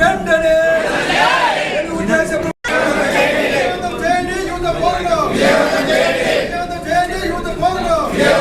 వెంటనే తెలుగుదేశం యువత చేయండి, యువత పోరులో. యువత చేయండి, యువత పోరులో. జై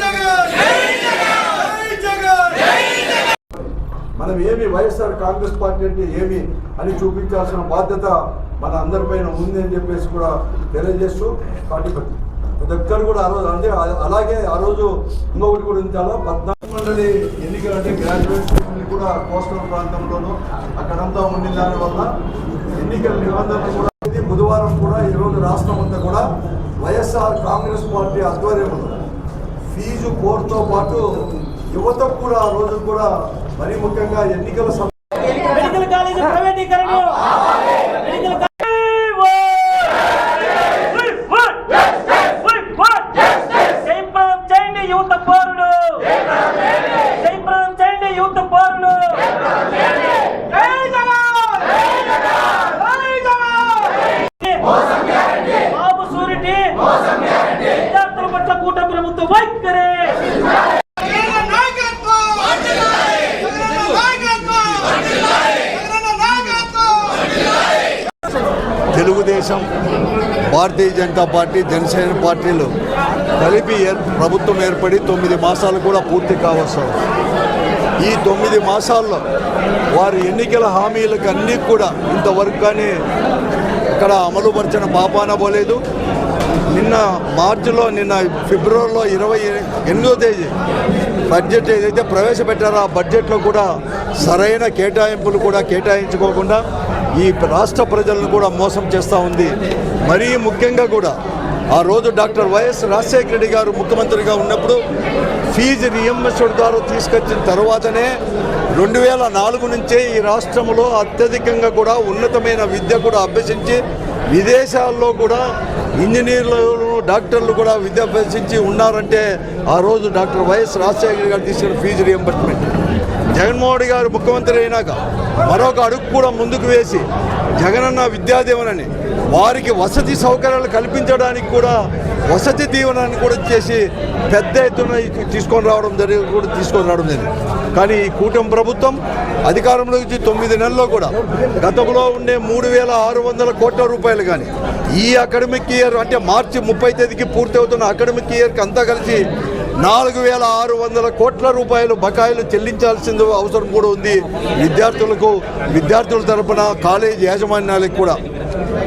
జగన్! జై జగన్! మనం ఏమి వైఎస్ఆర్ కాంగ్రెస్ పార్టీ అంటే ఏమి అని చూపించాల్సిన బాధ్యత మన అందరిపైన ఉంది అని చెప్పేసి కూడా తెలియజేస్తూ పార్టీ ప్రతి ఒక్కరు కూడా ఆ రోజు అంటే అలాగే ఆ రోజు ఇంకొకటి కూడా ఉంచాలా? పద్నాలుగు మండలి ఎన్నికలు అంటే గ్రాడ్యుయేషన్ కూడా కోస్టల్ ప్రాంతంలోనూ అక్కడంతా ఉండిన దానివల్ల ఎన్నికల నిబంధనలు కూడా ఇది బుధవారం కూడా ఈరోజు రాష్ట్రం అంతా కూడా వైఎస్ఆర్ కాంగ్రెస్ పార్టీ ఆధ్వర్యంలో ఫీజు కోర్టుతో పాటు యువతకు కూడా ఆ రోజు కూడా మరీ ముఖ్యంగా ఎన్నికల సమయం మెడికల్ కాలేజ్ ప్రైవేటీకరణ మెడికల్ జయప్రదం చేయండి యువత పౌరుడు జయప్రదం చేయండి యువత పౌరుడు జై జగన్! జై జగన్! బాబు సూరిటీ విద్యార్థుల పట్ల కూటమి ప్రభుత్వం వైఖరి జగన్ నాయకత్వం! జగన్ నాయకత్వం! జగన్ నాయకత్వం! తెలుగుదేశం భారతీయ జనతా పార్టీ జనసేన పార్టీలు కలిపి ఏర్- ప్రభుత్వం ఏర్పడి తొమ్మిది మాసాలు కూడా పూర్తి కావాల్సిన ఈ తొమ్మిది మాసాల్లో వారి ఎన్నికల హామీలకు అన్నీ కూడా ఇంతవరకు కానీ ఇక్కడ అమలుపరిచిన పాపాన పోలేదు. నిన్న మార్చిలో నిన్న ఫిబ్రవరిలో ఇరవై ఎనిమిదో తేదీ బడ్జెట్ ఏదైతే ప్రవేశపెట్టారో ఆ బడ్జెట్లో కూడా సరైన కేటాయింపులు కూడా కేటాయించుకోకుండా ఈ రాష్ట్ర ప్రజలను కూడా మోసం చేస్తూ ఉంది. మరీ ముఖ్యంగా కూడా ఆ రోజు డాక్టర్ వైఎస్ రాజశేఖర రెడ్డి గారు ముఖ్యమంత్రిగా ఉన్నప్పుడు ఫీజు రియంబర్స్మెంట్ ద్వారా తీసుకొచ్చిన తర్వాతనే రెండు వేల నాలుగు నుంచే ఈ రాష్ట్రంలో అత్యధికంగా కూడా ఉన్నతమైన విద్య కూడా అభ్యసించి విదేశాల్లో కూడా ఇంజనీర్లు డాక్టర్లు కూడా విద్య అభ్యసించి ఉన్నారంటే ఆ రోజు డాక్టర్ వైఎస్ రాజశేఖర గారు తీసుకున్న ఫీజు రియంబర్స్మెంట్. జగన్మోహన్ గారు ముఖ్యమంత్రి అయినాక మరొక అడుగు కూడా ముందుకు వేసి జగనన్న విద్యాదీవనని వారికి వసతి సౌకర్యాలు కల్పించడానికి కూడా వసతి దీవెనని కూడా చేసి పెద్ద ఎత్తున తీసుకొని రావడం జరిగి కూడా తీసుకొని రావడం జరిగింది. కానీ ఈ కూటమి ప్రభుత్వం అధికారంలోకి వచ్చి తొమ్మిది నెలల్లో కూడా గతంలో ఉండే మూడు వేల ఆరు వందల కోట్ల రూపాయలు కానీ ఈ అకాడమిక్ ఇయర్ అంటే మార్చి ముప్పై తేదీకి పూర్తి అవుతున్న అకాడమిక్ ఇయర్కి అంతా కలిసి నాలుగు వేల ఆరు వందల కోట్ల రూపాయలు బకాయిలు చెల్లించాల్సింది అవసరం కూడా ఉంది. విద్యార్థులకు విద్యార్థుల తరపున కాలేజీ యాజమాన్యాలకు కూడా.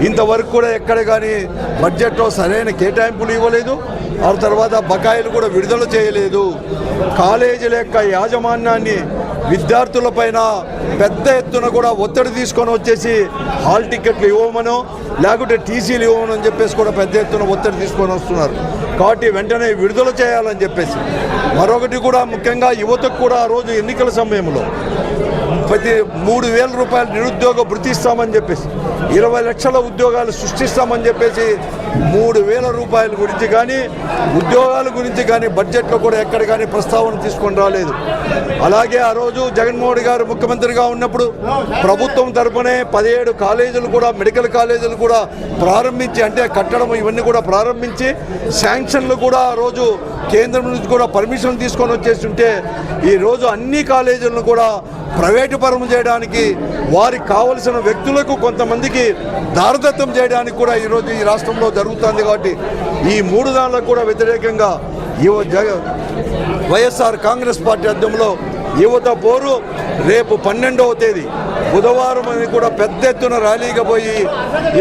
ఇంతవరకు కూడా ఎక్కడ కానీ బడ్జెట్లో సరైన కేటాయింపులు ఇవ్వలేదు. ఆ తర్వాత బకాయిలు కూడా విడుదల చేయలేదు. కాలేజీల యొక్క యాజమాన్యాన్ని విద్యార్థులపైన పెద్ద ఎత్తున కూడా ఒత్తిడి తీసుకొని వచ్చేసి హాల్ టికెట్లు ఇవ్వమనో లేకుంటే టీసీలు ఇవ్వమని అని చెప్పేసి కూడా పెద్ద ఎత్తున ఒత్తిడి తీసుకొని వస్తున్నారు. కాబట్టి వెంటనే విడుదల చేయాలని చెప్పేసి. మరొకటి కూడా ముఖ్యంగా యువతకు కూడా ఆ రోజు ఎన్నికల సమయంలో ప్రతి మూడు వేల రూపాయలు నిరుద్యోగ వృత్తిస్తామని చెప్పేసి ఇరవై లక్షల ఉద్యోగాలు సృష్టిస్తామని చెప్పేసి మూడు వేల రూపాయల గురించి కానీ ఉద్యోగాల గురించి కానీ బడ్జెట్లో కూడా ఎక్కడ కానీ ప్రస్తావన తీసుకొని రాలేదు. అలాగే ఆ రోజు జగన్మోహన్ గారు ముఖ్యమంత్రిగా ఉన్నప్పుడు ప్రభుత్వం తరపునే పదిహేడు కాలేజీలు కూడా మెడికల్ కాలేజీలు కూడా ప్రారంభించి అంటే కట్టడం ఇవన్నీ కూడా ప్రారంభించి శాంక్షన్లు కూడా ఆ రోజు కేంద్రం నుంచి కూడా పర్మిషన్ తీసుకొని వచ్చేసి ఉంటే అన్ని కాలేజీలను కూడా ప్రైవేటు పరం చేయడానికి వారికి కావలసిన వ్యక్తులకు కొంతమందికి దారదత్తం చేయడానికి కూడా ఈరోజు ఈ రాష్ట్రంలో జరుగుతుంది కాబట్టి ఈ మూడు దానిలకు కూడా వ్యతిరేకంగా యువ వైఎస్ఆర్ కాంగ్రెస్ పార్టీ అధ్యయంలో యువత పోరు. రేపు పన్నెండవ తేదీ బుధవారం అని కూడా పెద్ద ఎత్తున ర్యాలీగా పోయి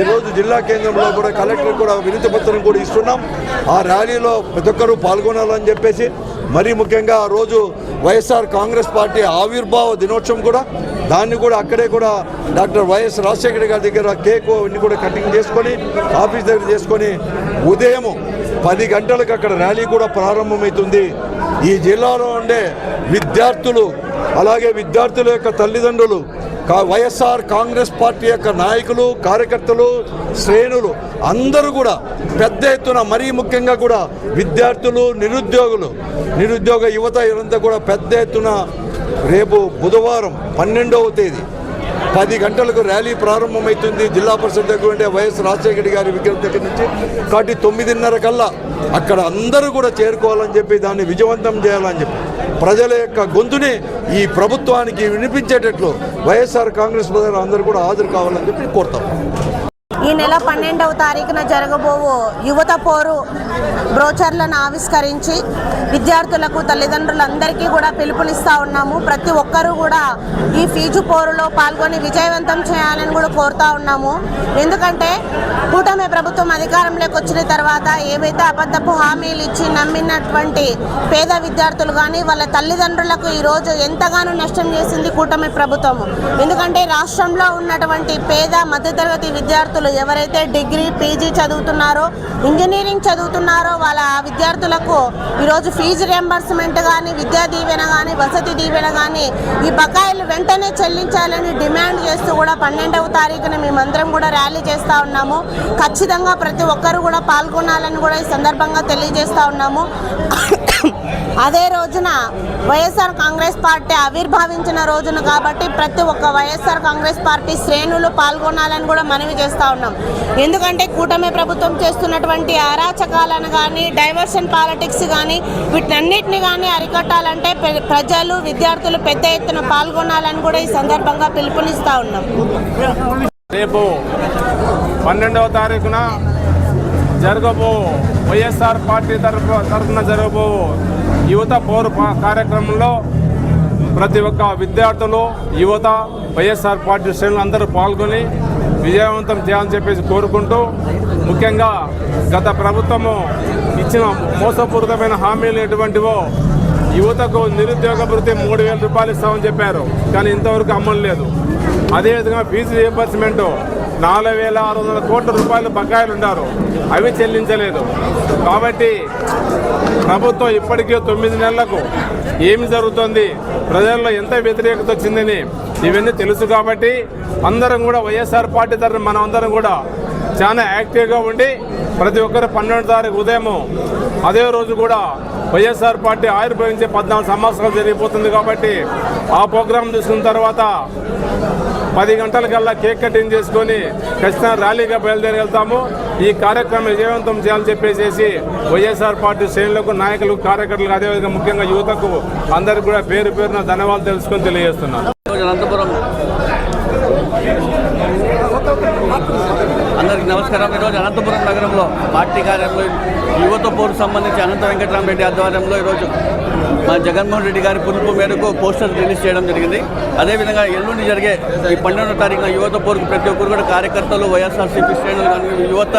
ఈరోజు జిల్లా కేంద్రంలో కూడా కలెక్టర్ కూడా వినతి పత్రం కూడా ఇస్తున్నాం. ఆ ర్యాలీలో ప్రతి ఒక్కరూ పాల్గొనాలని చెప్పేసి మరీ ముఖ్యంగా ఆ రోజు వైఎస్ఆర్ కాంగ్రెస్ పార్టీ ఆవిర్భావ దినోత్సవం కూడా దాన్ని కూడా అక్కడే కూడా డాక్టర్ వైఎస్ రాజశేఖర గారి దగ్గర కేక్ అన్ని కూడా కటింగ్ చేసుకొని ఆఫీస్ దగ్గర చేసుకొని ఉదయం పది గంటలకు అక్కడ ర్యాలీ కూడా ప్రారంభమవుతుంది. ఈ జిల్లాలో ఉండే విద్యార్థులు అలాగే విద్యార్థుల యొక్క తల్లిదండ్రులు వైఎస్ఆర్ కాంగ్రెస్ పార్టీ యొక్క నాయకులు కార్యకర్తలు శ్రేణులు అందరూ కూడా పెద్ద ఎత్తున మరీ ముఖ్యంగా కూడా విద్యార్థులు నిరుద్యోగులు నిరుద్యోగ యువత ఇదంతా కూడా పెద్ద ఎత్తున రేపు బుధవారం పన్నెండవ తేదీ పది గంటలకు ర్యాలీ ప్రారంభమవుతుంది. జిల్లా పరిషత్ దగ్గర ఉండే వైఎస్ రాజశేఖర గారి విగ్రహం దగ్గర నుంచి కాబట్టి తొమ్మిదిన్నర కల్లా అక్కడ అందరూ కూడా చేరుకోవాలని చెప్పి దాన్ని విజయవంతం చేయాలని చెప్పి ప్రజల యొక్క గొంతుని ఈ ప్రభుత్వానికి వినిపించేటట్లు వైఎస్ఆర్ కాంగ్రెస్ ప్రజలు అందరూ కూడా హాజరు కావాలని చెప్పి కోరుతాం. ఈ నెల పన్నెండవ తారీఖున జరగబోవు యువత పోరు. బ్రోచర్లను ఆవిష్కరించి విద్యార్థులకు తల్లిదండ్రులందరికీ కూడా పిలుపునిస్తూ ఉన్నాము. ప్రతి ఒక్కరూ కూడా ఈ ఫీజు పోరులో పాల్గొని విజయవంతం చేయాలని కూడా కోరుతా ఉన్నాము. ఎందుకంటే కూటమి ప్రభుత్వం అధికారంలోకి వచ్చిన తర్వాత ఏవైతే అబద్ధపు హామీలు ఇచ్చి నమ్మినటువంటి పేద విద్యార్థులు కానీ వాళ్ళ తల్లిదండ్రులకు ఈరోజు ఎంతగానో నష్టం చేసింది కూటమి ప్రభుత్వం. ఎందుకంటే రాష్ట్రంలో ఉన్నటువంటి పేద మధ్యతరగతి విద్యార్థులు ఎవరైతే డిగ్రీ పీజీ చదువుతున్నారో ఇంజనీరింగ్ చదువుతున్నారో వాళ్ళ విద్యార్థులకు ఈరోజు ఫీజు రియంబర్స్మెంట్ కానీ విద్యా దీవెన కానీ వసతి దీవెన కానీ ఈ బకాయిలు వెంటనే చెల్లించాలని డిమాండ్ చేస్తూ కూడా పన్నెండవ తారీఖున మేమందరం కూడా ర్యాలీ చేస్తూ ఉన్నాము. ఖచ్చితంగా ప్రతి ఒక్కరు కూడా పాల్గొనాలని కూడా ఈ సందర్భంగా తెలియజేస్తూ ఉన్నాము. అదే రోజున వైఎస్ఆర్ కాంగ్రెస్ పార్టీ ఆవిర్భావించిన రోజున కాబట్టి ప్రతి ఒక్క వైఎస్ఆర్ కాంగ్రెస్ పార్టీ శ్రేణులు పాల్గొనాలని కూడా మనవి చేస్తూ ఉన్నాం. ఎందుకంటే కూటమి ప్రభుత్వం చేస్తున్నటువంటి అరాచకాలను కానీ డైవర్షన్ పాలిటిక్స్ కానీ వీటన్నిటిని కానీ అరికట్టాలంటే ప్రజలు విద్యార్థులు పెద్ద ఎత్తున పాల్గొనాలని కూడా ఈ సందర్భంగా పిలుపునిస్తూ ఉన్నాం. రేపు పన్నెండవ తారీఖున జరగబో వైఎస్ఆర్ పార్టీ తరఫు తరఫున జరగబో యువత పౌర కార్యక్రమంలో ప్రతి ఒక్క విద్యార్థులు యువత వైఎస్ఆర్ పార్టీ శ్రేణులు అందరూ పాల్గొని విజయవంతం చేయాలని చెప్పేసి కోరుకుంటూ ముఖ్యంగా గత ప్రభుత్వము ఇచ్చిన మోసపూరితమైన హామీలు ఎటువంటివో యువతకు నిరుద్యోగ భృతి మూడు వేల రూపాయలు ఇస్తామని చెప్పారు. కానీ ఇంతవరకు అమలు లేదు. అదేవిధంగా ఫీజు రియంబర్స్మెంట్ నాలుగు వేల ఆరు వందల కోట్ల రూపాయలు బకాయిలు ఉన్నారు అవి చెల్లించలేదు. కాబట్టి ప్రభుత్వం ఇప్పటికే తొమ్మిది నెలలకు ఏమి జరుగుతుంది? ప్రజల్లో ఎంత వ్యతిరేకత వచ్చిందని ఇవన్నీ తెలుసు కాబట్టి అందరం కూడా వైఎస్ఆర్ పార్టీ తరఫున మనం అందరం కూడా చాలా యాక్టివ్గా ఉండి ప్రతి ఒక్కరు పన్నెండు తారీఖు ఉదయం అదే రోజు కూడా వైఎస్ఆర్ పార్టీ ఆవిర్భవించే పద్నాలుగు సంవత్సరాలు జరిగిపోతుంది కాబట్టి ఆ ప్రోగ్రాం తీసుకున్న తర్వాత పది గంటలకల్లా కేక్ కటింగ్ చేసుకొని ఖచ్చితంగా ర్యాలీగా బయలుదేరి వెళ్తాము ఈ కార్యక్రమం విజయవంతం చేయాలని చెప్పేసి వైఎస్ఆర్ పార్టీ శ్రేణులకు నాయకులకు కార్యకర్తలకు అదేవిధంగా ముఖ్యంగా యువతకు అందరికి కూడా పేరు పేరున ధన్యవాదాలు తెలుసుకొని తెలియజేస్తున్నాను. ఈరోజు అనంతపురం. అందరికీ నమస్కారం. ఈరోజు అనంతపురం నగరంలో పార్టీ కార్యాలయంలో యువత పోరు సంబంధించి అనంత వెంకటరామరెడ్డి ఆధ్వర్యంలో ఈరోజు మా జగన్మోహన్ రెడ్డి గారి పిలుపు మేరకు పోస్టర్ రిలీజ్ చేయడం జరిగింది. అదేవిధంగా ఎల్లుండి జరిగే ఈ పన్నెండో తారీఖున యువత పోరుకు ప్రతి ఒక్కరు కూడా కార్యకర్తలు వైఎస్ఆర్సీపీ శ్రేణులు కానీ యువత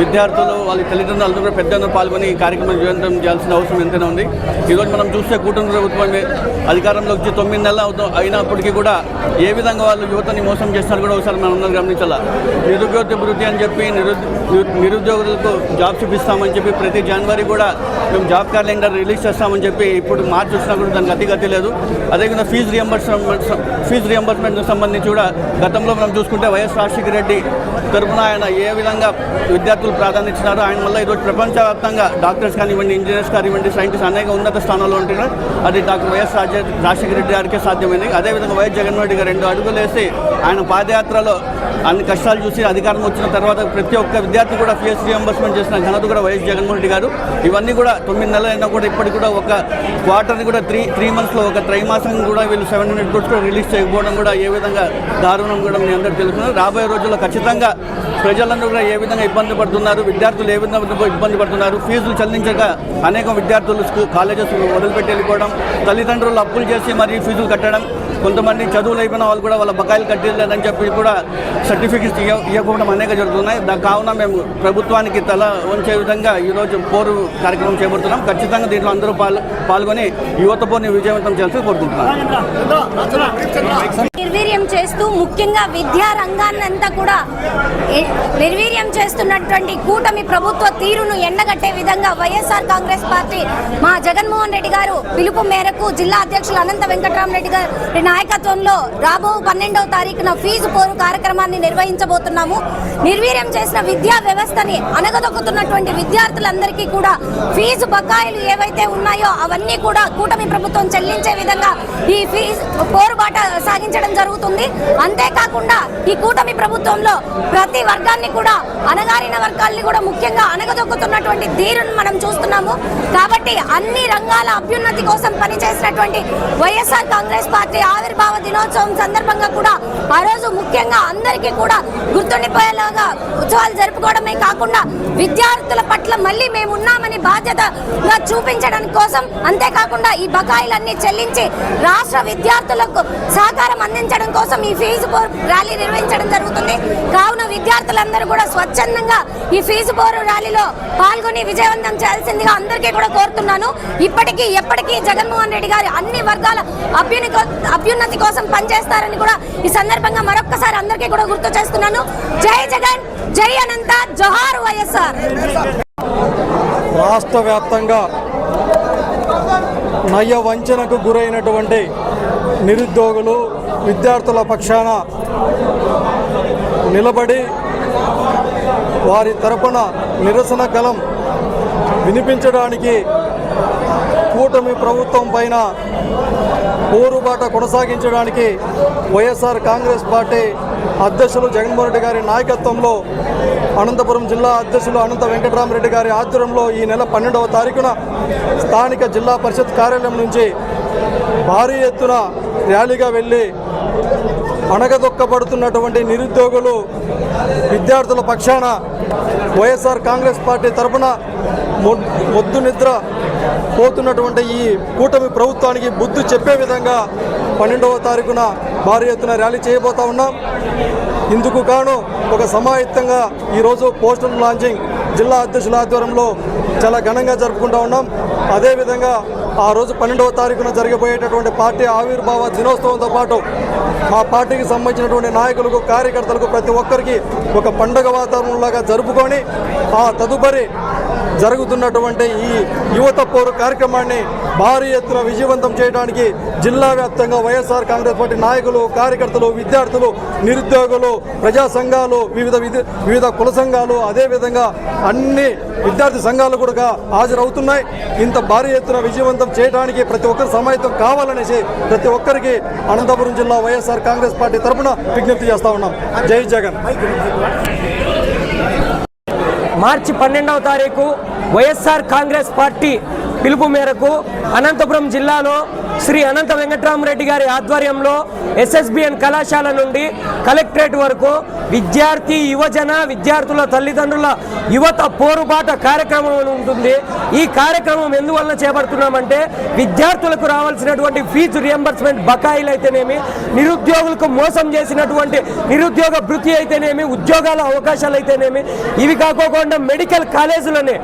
విద్యార్థులు వాళ్ళ తల్లిదండ్రులు కూడా పెద్ద పాల్గొని ఈ కార్యక్రమం విజయవంతం చేయాల్సిన అవసరం ఎంతైనా ఉంది. ఈరోజు మనం చూస్తే కూటమి ప్రభుత్వం అధికారంలోకి వచ్చి తొమ్మిది నెలలు అవుతాం అయినప్పటికీ కూడా ఏ విధంగా వాళ్ళు యువతని మోసం చేస్తారు కూడా ఒకసారి మనం అందరూ గమనించాలా? నిరుద్యోగ వృత్తి అని చెప్పి నిరుద్యోగులకు జాబ్స్ ఇప్పిస్తామని చెప్పి ప్రతి జనవరి కూడా మేము జాబ్ క్యాలెండర్ రిలీజ్ చేస్తామని చెప్పి ఇప్పుడు మార్చి వచ్చినా కూడా దానికి అతి గతి లేదు అదేవిధంగా ఫీజు రియంబర్స్మెంట్ ఫీజు రియంబర్స్మెంట్ సంబంధించి కూడా గతంలో మనం చూసుకుంటే వైఎస్ రాజశేఖర రెడ్డి తరఫున ఆయన ఏ విధంగా విద్యార్థులు ప్రాధాన్యతారో ఆయన వల్ల ఈరోజు ప్రపంచవ్యాప్తంగా డాక్టర్స్ కానివ్వండి ఇంజనీర్స్ కానివ్వండి సైంటిస్ట్ అనేక ఉన్నత స్థానాల్లో ఉంటున్నారు. అది డాక్టర్ వైఎస్ రాజశేఖర రెడ్డి గారికే సాధ్యమైంది. అదేవిధంగా వైఎస్ జగన్మోహన్ రెడ్డి గారు రెండు అడుగులు వేసి ఆయన పాదయాత్రలో అన్ని కష్టాలు చూసి అధికారం వచ్చిన తర్వాత ప్రతి ఒక్క విద్యార్థి కూడా ఫీజు రియంబర్స్మెంట్ చేసిన ఘనత కూడా వైఎస్ జగన్మోహన్ రెడ్డి గారు. ఇవన్నీ కూడా తొమ్మిది నెలలైనా అయినా కూడా ఇప్పటికి కూడా ఒక క్వార్టర్ని కూడా త్రీ త్రీ మంత్స్లో ఒక త్రైమాసం కూడా వీళ్ళు సెవెన్ హండ్రెడ్ కోర్స్ కూడా రిలీజ్ చేయకపోవడం కూడా ఏ విధంగా దారుణం కూడా మీ అందరూ తెలుసుకున్నారు రాబోయే రోజుల్లో ఖచ్చితంగా ప్రజలందరూ కూడా ఏ విధంగా ఇబ్బంది పడుతున్నారు విద్యార్థులు ఏ విధంగా ఇబ్బంది పడుతున్నారు ఫీజులు చెల్లించక అనేక విద్యార్థులు స్కూల్ కాలేజెస్ వదిలిపెట్టి వెళ్ళిపోవడం తల్లిదండ్రులు అప్పులు చేసి మరి ఫీజులు కట్టడం కొంతమంది చదువులు అయిపోయిన వాళ్ళు కూడా వాళ్ళ బకాయిలు కట్టలేదని చెప్పి కూడా సర్టిఫికెట్స్ ఇవ్వ ఇవ్వకపోవడం అనేక జరుగుతున్నాయి. దాని కావున మేము ప్రభుత్వానికి తల వంచే విధంగా ఈరోజు పోరు కార్యక్రమం చేపడుతున్నాం. ఖచ్చితంగా దీంట్లో అందరూ పాల్ పాల్గొని యువత పోరుని విజయవంతం చేయాల్సి కోరుకుంటున్నాం నిర్వీర్యం చేస్తూ ముఖ్యంగా విద్యా రంగాన్నంతా కూడా నిర్వీర్యం చేస్తున్నటువంటి కూటమి ప్రభుత్వ తీరును ఎండగట్టే విధంగా వైఎస్ఆర్ కాంగ్రెస్ పార్టీ మా జగన్మోహన్ రెడ్డి గారు పిలుపు మేరకు జిల్లా అధ్యక్షులు అనంత వెంకటరామరెడ్డి గారు నాయకత్వంలో రాబో పన్నెండవ తారీఖున ఫీజు పోరు కార్యక్రమాన్ని నిర్వహించబోతున్నాము. నిర్వీర్యం చేసిన విద్యా వ్యవస్థని అనగదొక్కుతున్నటువంటి విద్యార్థులందరికీ కూడా ఫీజు బకాయిలు ఏవైతే ఉన్నాయో అవన్నీ కూడా కూటమి ప్రభుత్వం చెల్లించే విధంగా ఈ ఫీజు పోరుబాట సాగించడం జరుగుతుంది. అంతేకాకుండా ఈ కూటమి ప్రభుత్వంలో ప్రతి వర్గాన్ని కూడా అనగారిన వర్గాల్ని కూడా ముఖ్యంగా అనగదొక్కుతున్నటువంటి తీరును మనం చూస్తున్నాము. కాబట్టి అన్ని రంగాల అభ్యున్నతి కోసం పనిచేసినటువంటి వైఎస్ఆర్ కాంగ్రెస్ పార్టీ ఆవిర్భావ దినోత్సవం సందర్భంగా కూడా ఆ రోజు ముఖ్యంగా అందరికీ కూడా గుర్తుండిపోయేలాగా ఉత్సవాలు జరుపుకోవడమే కాకుండా విద్యార్థుల పట్ల మళ్ళీ మేము ఉన్నామని బాధ్యతగా చూపించడం కోసం అంతేకాకుండా ఈ బకాయిలన్నీ చెల్లించి రాష్ట్ర విద్యార్థులకు సహకారం అందించడం కోసం ఈ ఫీజు బోర్ ర్యాలీ నిర్వహించడం జరుగుతుంది. కావున విద్యార్థులందరూ కూడా స్వచ్ఛందంగా ఈ ఫీజు బోరు ర్యాలీలో పాల్గొని విజయవంతం చేయాల్సిందిగా అందరికీ కూడా కోరుతున్నాను. ఇప్పటికీ ఎప్పటికీ జగన్మోహన్ రెడ్డి గారి అన్ని వర్గాల అభ్యుని అభ్యున్నతి కోసం పనిచేస్తారని కూడా ఈ సందర్భంగా మరొక్కసారి అందరికీ కూడా గుర్తు చేస్తున్నాను. జై జగన్ జై అనంత జోహార్ వైఎస్ఆర్. రాష్ట్ర వ్యాప్తంగా నయ వంచనకు గురైనటువంటి నిరుద్యోగులు విద్యార్థుల పక్షాన నిలబడి వారి తరపున నిరసన కలం వినిపించడానికి కూటమి ప్రభుత్వం పైన పోరుబాట కొనసాగించడానికి వైఎస్ఆర్ కాంగ్రెస్ పార్టీ అధ్యక్షులు జగన్మోహన్ రెడ్డి గారి నాయకత్వంలో అనంతపురం జిల్లా అధ్యక్షులు అనంత వెంకటరామరెడ్డి గారి ఆధ్వర్యంలో ఈ నెల పన్నెండవ తారీఖున స్థానిక జిల్లా పరిషత్ కార్యాలయం నుంచి భారీ ఎత్తున ర్యాలీగా వెళ్ళి అణగదొక్కబడుతున్నటువంటి నిరుద్యోగులు విద్యార్థుల పక్షాన వైఎస్ఆర్ కాంగ్రెస్ పార్టీ తరఫున మొ- మొద్దు నిద్ర పోతున్నటువంటి ఈ కూటమి ప్రభుత్వానికి బుద్ధి చెప్పే విధంగా పన్నెండవ తారీఖున భారీ ఎత్తున ర్యాలీ చేయబోతా ఉన్నాం. ఇందుకు గాను ఒక సమాయుక్తంగా ఈరోజు పోస్టర్ లాంచింగ్ జిల్లా అధ్యక్షుల ఆధ్వర్యంలో చాలా ఘనంగా జరుపుకుంటా ఉన్నాం. అదేవిధంగా ఆ రోజు పన్నెండవ తారీఖున జరగబోయేటటువంటి పార్టీ ఆవిర్భావ దినోత్సవంతో పాటు మా పార్టీకి సంబంధించినటువంటి నాయకులకు కార్యకర్తలకు ప్రతి ఒక్కరికి ఒక పండగ వాతావరణంలాగా జరుపుకొని ఆ తదుపరి జరుగుతున్నటువంటి ఈ యువత పోరు కార్యక్రమాన్ని భారీ ఎత్తున విజయవంతం చేయడానికి జిల్లా వ్యాప్తంగా వైఎస్ఆర్ కాంగ్రెస్ పార్టీ నాయకులు కార్యకర్తలు విద్యార్థులు నిరుద్యోగులు ప్రజా సంఘాలు వివిధ విధి- వివిధ కుల సంఘాలు అదేవిధంగా అన్ని విద్యార్థి సంఘాలు కూడా హాజరవుతున్నాయి. ఇంత భారీ ఎత్తున విజయవంతం చేయడానికి ప్రతి ఒక్కరు సమాయత్తం కావాలనేసి ప్రతి ఒక్కరికి అనంతపురం జిల్లా వైఎస్ఆర్ కాంగ్రెస్ పార్టీ తరఫున విజ్ఞప్తి చేస్తా ఉన్నాం. జై జగన్. మార్చి పన్నెండవ తారీఖు వైఎస్ఆర్ కాంగ్రెస్ పార్టీ పిలుపు మేరకు అనంతపురం జిల్లాలో శ్రీ అనంత వెంకటరామరెడ్డి గారి ఆధ్వర్యంలో ఎస్ఎస్బిఎన్ కళాశాల నుండి కలెక్టరేట్ వరకు విద్యార్థి యువజన విద్యార్థుల తల్లిదండ్రుల యువత పోరుబాట కార్యక్రమం ఉంటుంది. ఈ కార్యక్రమం ఎందువల్ల చేపడుతున్నామంటే విద్యార్థులకు రావాల్సినటువంటి ఫీజు రియంబర్స్మెంట్ బకాయిలు అయితేనేమి నిరుద్యోగులకు మోసం చేసినటువంటి నిరుద్యోగ భృతి అయితేనేమి ఉద్యోగాల అవకాశాలు అయితేనేమి ఇవి కాకోకుండా మెడికల్ కాలేజీలని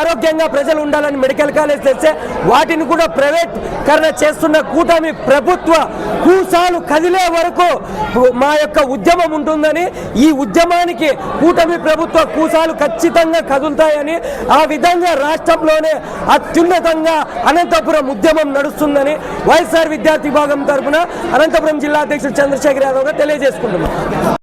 ఆరోగ్యంగా ప్రజలు ఉండాలని మెడికల్ కాలేజ్ తెస్తే వాటిని కూడా ప్రైవేట్ కరణ చేస్తున్న కూటమి ప్రభుత్వ కూసాలు కదిలే వరకు మా యొక్క ఉద్యమం ఉంటుందని ఈ ఉద్యమానికి కూటమి ప్రభుత్వ కూసాలు ఖచ్చితంగా కదులుతాయని ఆ విధంగా రాష్ట్రంలోనే అత్యున్నతంగా అనంతపురం ఉద్యమం నడుస్తుందని వైఎస్ఆర్ విద్యార్థి విభాగం తరఫున అనంతపురం జిల్లా అధ్యక్షుడు చంద్రశేఖర్ యాదవ్ గారు తెలియజేసుకుంటున్నాం.